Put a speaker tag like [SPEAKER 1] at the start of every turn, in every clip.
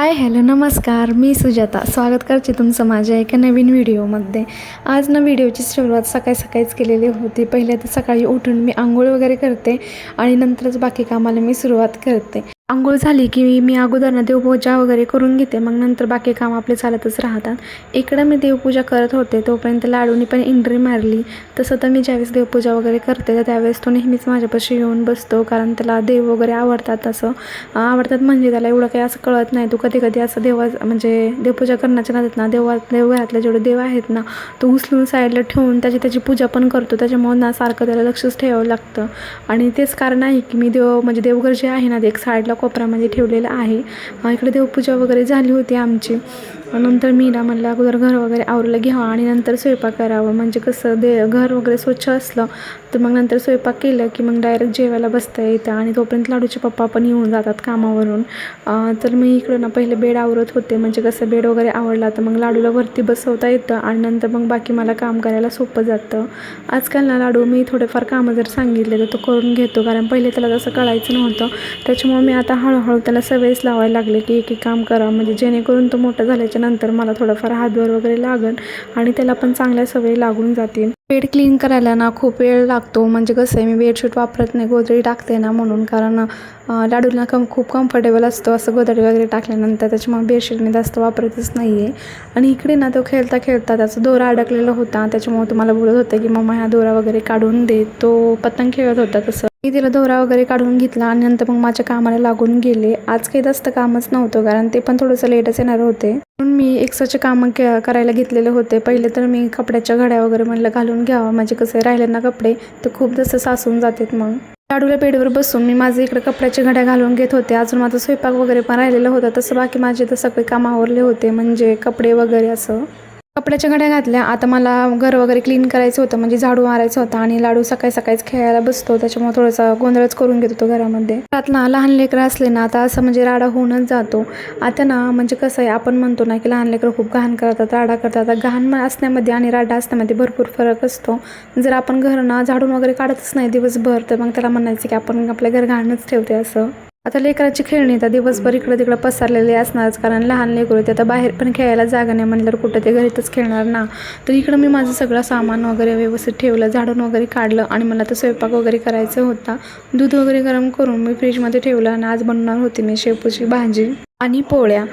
[SPEAKER 1] Hi hello नमस्कार. मी सुजाता. स्वागत करते तुमचं माझ्या एका नवीन व्हिडिओमध्ये. आज ना व्हिडिओची सुरुवात सकाळी सकाळीच केलेली होती. पहिल्या तर सकाळी उठून मी आंघोळ वगैरे करते आणि नंतरच बाकी कामाला मी सुरुवात करते. आंघोळ झाली की मी अगोदर ना देवपूजा वगैरे करून घेते. मग नंतर बाकी काम आपले चालतच राहतात. इकडं मी देवपूजा करत होते. तोपर्यंत लाडूनी पण एंट्री मारली. तसं तर मी ज्यावेळेस देवपूजा वगैरे करते तर त्यावेळेस तो नेहमीच माझ्यापाशी येऊन बसतो. कारण त्याला देव वगैरे आवडतात असं. आवडतात म्हणजे त्याला एवढं काही असं कळत नाही. तो कधी कधी असं देवा म्हणजे देवपूजा करण्याच्या नादात ना देवा देवघरातले जेवढे देव आहेत ना तो उचलून साईडला ठेवून त्याची त्याची पूजा पण करतो. त्याच्यामुळे ना सारखं त्याला लक्षच ठेवावं लागतं. आणि तेच कारण आहे की मी देव म्हणजे देवघर जे आहे ना ते एक साईडला कोपऱ्यामध्ये ठेवलेलं आहे. इकडे देवपूजा वगैरे झाली होती आमची. नंतर मी ना म्हणलं अगोदर घर वगैरे आवरलं घ्यावं आणि नंतर स्वयंपाक करावं. म्हणजे कसं दे घर वगैरे स्वच्छ असलं तर मग नंतर स्वयंपाक केलं की मग डायरेक्ट जेवायला बसता येतं आणि तोपर्यंत लाडूचे पप्पा पण येऊन जातात कामावरून. तर मी इकडं ना पहिले बेड आवरत होते म्हणजे कसं बेड वगैरे आवडला तर मग लाडूला वरती बसवता येतं आणि नंतर मग बाकी मला काम करायला सोपं जातं. आजकाल ना लाडू मी थोडेफार कामं जर सांगितले तर तो करून घेतो कारण पहिले त्याला तसं कळायचं नव्हतं. त्याच्यामुळे मी आता हळूहळू त्याला सवयच लावायला लागले की एक एक काम करा म्हणजे जेणेकरून तो मोठा झाल्याच्या नंतर मला थोडंफार हातभार वगैरे लागन आणि त्याला पण चांगल्या सवयी लागून जातील. बेड क्लीन करायला ना खूप वेळ लागतो. म्हणजे कसं आहे मी बेडशीट वापरत नाही गोदडी टाकते ना म्हणून. कारण लाडूला कम खूप कम्फर्टेबल असतो असं गोदडी वगैरे टाकल्यानंतर. त्याच्यामुळे बेडशीट मी जास्त वापरतच नाही आहे आणि इकडे ना तो खेळता खेळता त्याचा दोरा अडकलेला होता. त्याच्यामुळे तुम्हाला बोलत होतं की मम्मा ह्या दोरा वगैरे काढून दे. तो पतंग खेळत होता तसं. मी तिला दोरा वगैरे काढून घेतला आणि नंतर मग माझ्या कामाला लागून गेले. आज काही जास्त कामच नव्हतं कारण ते पण थोडंसं लेटच येणार होते. म्हणून मी एक्स्ट्राचे कामं करायला घेतलेले होते. पहिले तर मी कपड्याच्या घड्या वगैरे म्हणलं घालून घ्यावा. म्हणजे कसं आहे, राहिले ना कपडे तर खूप जसं सासून जातात मग. लाडूला बेडवर बसून मी माझे इकडे कपड्याच्या घड्या घालून घेत होते. अजून माझा स्वयंपाक वगैरे पण राहिलेलं होतं. तसं बाकी माझे तर सगळे काम आवरले होते. म्हणजे कपडे वगैरे असं. कपड्याच्या घड्या घातल्या. आता मला घर वगैरे क्लीन करायचं होतं. म्हणजे झाडू मारायचं होतं आणि लाडू सकाळी सकाळीच खेळायला बसतो. त्याच्यामुळे थोडासा गोंधळच करून घेत होतो घरामध्ये. घरात ना लहान लेकरं असले ना आता असं म्हणजे राडा होऊनच जातो. आता ना म्हणजे कसं आहे आपण म्हणतो ना की लहान लेकरं खूप घाण करतात राडा करतात. आता घाण असण्यामध्ये आणि राडा असण्यामध्ये भरपूर फरक असतो. जर आपण घर ना झाडून वगैरे काढतच नाही दिवसभर तर मग त्याला म्हणायचं की आपण आपलं घर घाणच ठेवते असं. आता लेकराची खेळणी तर दिवसभर इकडं तिकडं पसरलेली असणारच कारण लहान लेकरं ते आता बाहेर पण खेळायला जागा नाही म्हणल्यावर कुठं ते घरीतच खेळणार ना. तर इकडं मी माझं सगळं सामान वगैरे व्यवस्थित ठेवलं झाडून वगैरे काढलं आणि मला तर स्वयंपाक वगैरे करायचं होता. दूध वगैरे गरम करून मी फ्रीजमध्ये ठेवलं आणि आज बनवणार होती मी शेपूची भाजी आणि पोळ्या.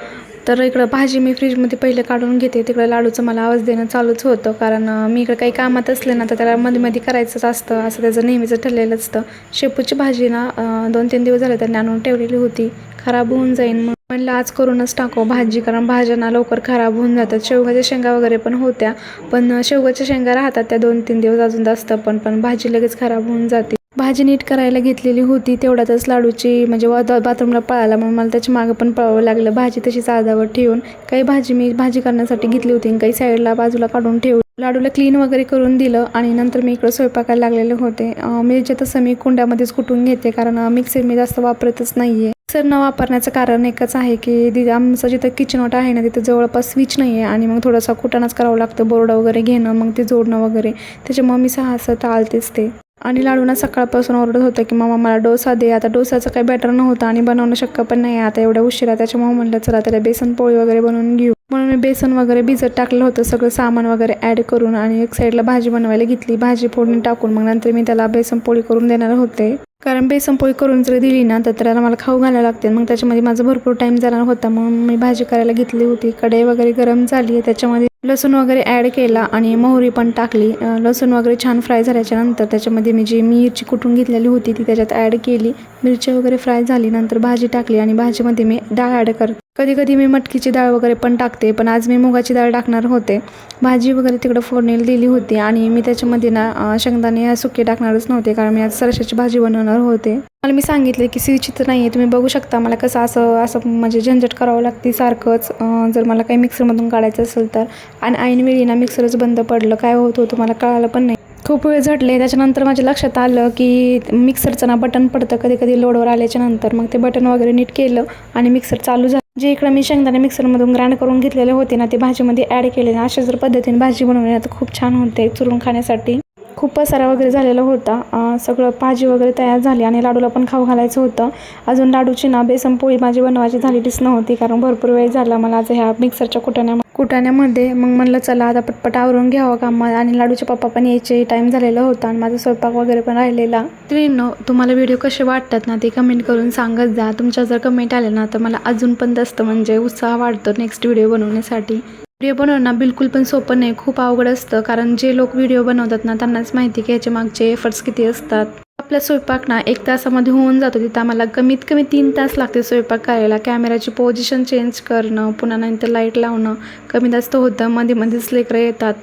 [SPEAKER 1] तर इकडं भाजी मी फ्रीजमध्ये पहिले काढून घेते. तिकडं लाडूचं मला आवाज देणं चालूच होतं. कारण मी इकडं काही कामात असले ना तर त्याला मध्ये मध्ये करायचंच असतं. असं त्याचं नेहमीचं ठरलेलं असतं. शेपूची भाजी ना दोन तीन दिवस झाले त्यांनी आणून ठेवलेली होती. खराब होऊन जाईन मग म्हणलं आज करूनच टाकू भाजी कारण भाज्यांना लवकर खराब होऊन जातात. शेवगाच्या शेंगा वगैरे पण होत्या. पण शेवगाच्या शेंगा राहतात त्या दोन तीन दिवस अजून जास्त पण पण भाजी लगेच खराब होऊन जाते. भाजी नीट करायला घेतलेली होती तेवढ्यातच लाडूची म्हणजे बाथरूमला पळाला. म्हणून मला त्याच्या मागं पण पळावं लागलं. भाजी तशी आधावर ठेवून काही भाजी मी भाजी करण्यासाठी घेतली होती आणि काही साईडला बाजूला काढून ठेवली लाडूला क्लीन वगैरे करून दिलं आणि नंतर मी इकडं स्वयंपाकाला लागलेले होते. अं, मिरच्या तसं मी कुंड्यामध्येच कुटून घेते कारण मिक्सर मी जास्त वापरतच नाही आहे सर न वापरण्याचं कारण एकच आहे की दि आमचं जिथं किचनवट आहे ना तिथं जवळपास स्विच नाही आहे आणि मग थोडासा कुटाणाच करावं लागतं बोर्ड वगैरे घेणं मग ते जोडणं वगैरे. त्याच्यामुळे मी सहा असं टाळतेच ते. आणि लाडूना सकाळपासून ओरडत होतं की मामा मला डोसा दे. आता डोसाचं काही बॅटर नव्हतं आणि बनवणं शक्य पण नाही आता एवढ्या उशिरा त्याच्यामुळे म्हणलं चला त्याला बेसन पोळी वगैरे बनवून घेऊ. म्हणून मी बेसन वगैरे भिजत टाकलं होतं. सगळं सामान वगैरे ॲड करून आणि एक साईडला भाजी बनवायला घेतली. भाजी फोडणी टाकून मग नंतर मी त्याला बेसन पोळी करून देणार होते. कारण बेसन पोळी करून जर दिली ना तर त्याला मला खाऊ घालायला लागते. मग त्याच्यामध्ये माझा भरपूर टाईम जाणार होता. म्हणून मी भाजी करायला घेतली होती. कढई वगैरे गरम झाली आहे. त्याच्यामध्ये लसूण वगैरे ॲड केला आणि मोहरी पण टाकली. लसूण वगैरे छान फ्राय झाल्याच्यानंतर त्याच्यामध्ये मी जी मिरची कुटून घेतलेली होती ती त्याच्यात ॲड केली. मिरची वगैरे फ्राय झाली नंतर भाजी टाकली आणि भाजीमध्ये मी डाळ ॲड कर कधी कधी मी मटकीची डाळ वगैरे पण टाकते पण आज मी मुगाची डाळ टाकणार होते. भाजी वगैरे तिकडं फोडणीला दिली होती आणि मी त्याच्यामध्ये ना शेंगदाणे सुके टाकणारच नव्हते कारण मी आज सरशाची भाजी बनवणार होते. मला मी सांगितले की स्विच नाही आहे तुम्ही बघू शकता मला कसं असं असं म्हणजे झंझट करावं लागते सारखंच. जर मला काही मिक्सरमधून काढायचं असेल तर. आणि ऐनवेळी ना मिक्सरच बंद पडलं काय होत होतं मला कळालं पण नाही. खूप वेळ झटले त्याच्यानंतर माझ्या लक्षात आलं की मिक्सरचं ना बटन पडतं कधी कधी लोडवर आल्याच्यानंतर. मग ते बटन वगैरे नीट केलं आणि मिक्सर चालू झालं. जे इकडं मी शेंगदाणे मिक्सरमधून ग्राइंड करून घेतलेले होते ना ते भाजीमध्ये ॲड केले. ना अशा जर पद्धतीने भाजी बनवली ना तर खूप छान होते चुरून खाण्यासाठी. खूप पसारा वगैरे झालेला होता. सगळं भाजी वगैरे तयार झाली आणि लाडूला पण खाऊ घालायचं होतं. अजून लाडूची ना बेसन पोळी माझी बनवायची झालेलीच नव्हती कारण भरपूर वेळ झाला मला आज ह्या मिक्सरच्या कुटाण्या कुटाण्यामध्ये. मग म्हणलं चला आता पटपट आवरून घ्यावं काम आणि लाडूचे पप्पा पण यायचे टाईम झालेला होता आणि माझा स्वयंपाक वगैरे पण राहिलेला. त्रिनो तुम्हाला व्हिडिओ कसे वाटतात ना ते कमेंट करून सांगत जा. तुमच्या जर कमेंट आले ना तर मला अजून पण जास्त म्हणजे उत्साह वाढतो नेक्स्ट व्हिडिओ बनवण्यासाठी. व्हिडिओ बनवणं बिलकुल पण सोपं नाही खूप अवघड असतं. कारण जे लोक व्हिडिओ बनवतात ना त्यांनाच माहिती की याच्या मागचे एफर्ट्स किती असतात. आपला स्वयंपाक ना एक तासामध्ये होऊन जातो. तिथं आम्हाला कमीत कमी तीन तास लागते स्वयंपाक करायला. कॅमेराची पोझिशन चेंज करणं पुन्हा नंतर लाइट लावणं कमी जास्त होतं मध्ये मध्येच लेकरं येतात.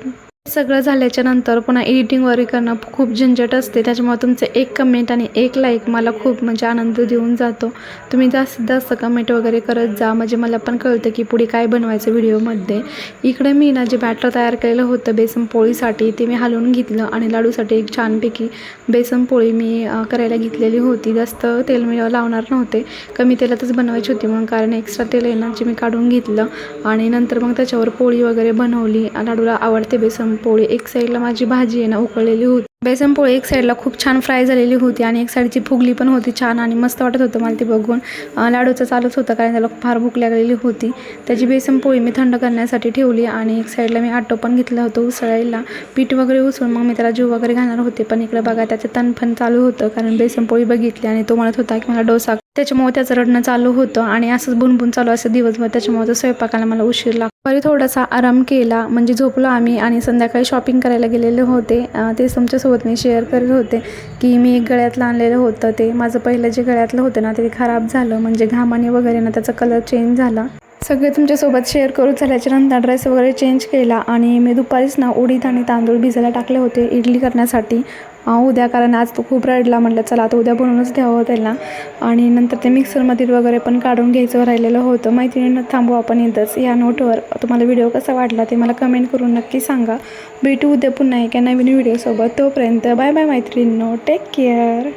[SPEAKER 1] सगळं झाल्याच्यानंतर पुन्हा एडिटिंग वगैरे करणं खूप झंझट असते. त्याच्यामुळे तुमचं एक कमेंट आणि एक लाईक मला खूप म्हणजे आनंद देऊन जातो. तुम्ही जास्तीत जास्त कमेंट वगैरे करत जा. म्हणजे मला पण कळतं की पुढे काय बनवायचं व्हिडिओमध्ये इकडे मी ना जे बॅटर तयार केलेलं होतं बेसन पोळीसाठी ते मी हलवून घेतलं आणि लाडूसाठी एक छानपैकी बेसन पोळी मी करायला घेतलेली होती. जास्त तेल मी लावणार नव्हते. कमी तेलातच बनवायची होती म्हणून कारण एक्स्ट्रा तेल आहे ना जे मी काढून घेतलं. आणि नंतर मग त्याच्यावर पोळी वगैरे बनवली. लाडूला आवडते बेसन पोळी एक साईडला माझी भाजी आहे ना उकळलेली होती. बेसन पोळी एक साईडला खूप छान फ्राय झालेली होती आणि एक साईडची फुगली पण होती छान आणि मस्त वाटत होतं मला ती बघून. लाडूचं चालूच होतं कारण त्याला फार भूक लागलेली होती. त्याची बेसन पोळी मी थंड करण्यासाठी ठेवली आणि एक साईडला मी आटो पण घेतलं होतं उसळायला. पीठ वगैरे उसळून मग मी त्याला जीव वगैरे घालणार होते. पण इकडे बघा त्याचं तणफण चालू होतं कारण बेसन पोळी बघितली आणि तो म्हणत होता की मला डोसा त्याच्यामुळे त्याचं रडणं चालू होतं आणि असंच बुनबुन चालू असं दिवसभर त्याच्यामुळे तो स्वयंपाकाला मला उशीर लागतो. तरी थोडासा आराम केला म्हणजे झोपलो आम्ही आणि संध्याकाळी शॉपिंग करायला गेलेले होते. तेच तुमच्यासोबत मी शेअर करत होते की मी एक गळ्यातलं आणलेलं होतं. ते माझं पहिलं जे गळ्यातलं होतं ना ते खराब झालं. म्हणजे घामाने वगैरे ना त्याचा कलर चेंज झाला. सगळे तुमच्यासोबत शेअर करू झाल्याच्यानंतर ड्रेस वगैरे चेंज केला आणि मी दुपारीच ना उडीद आणि तांदूळ भिजायला टाकले होते इडली करण्यासाठी. उद्या कारण आज तो खूप रडला म्हटलं चला आता उद्या बनवूनच द्यावं त्याला. आणि नंतर ते मिक्सरमधील वगैरे पण काढून घ्यायचं राहिलेलं होतं. मैत्रिणीनं थांबू आपण इथंच या नोटवर तुम्हाला व्हिडिओ कसा वाटला ते मला कमेंट करून नक्की सांगा. भेटू उद्या पुन्हा एका नवीन व्हिडिओसोबत तोपर्यंत बाय बाय मैत्रिणींनो. Take care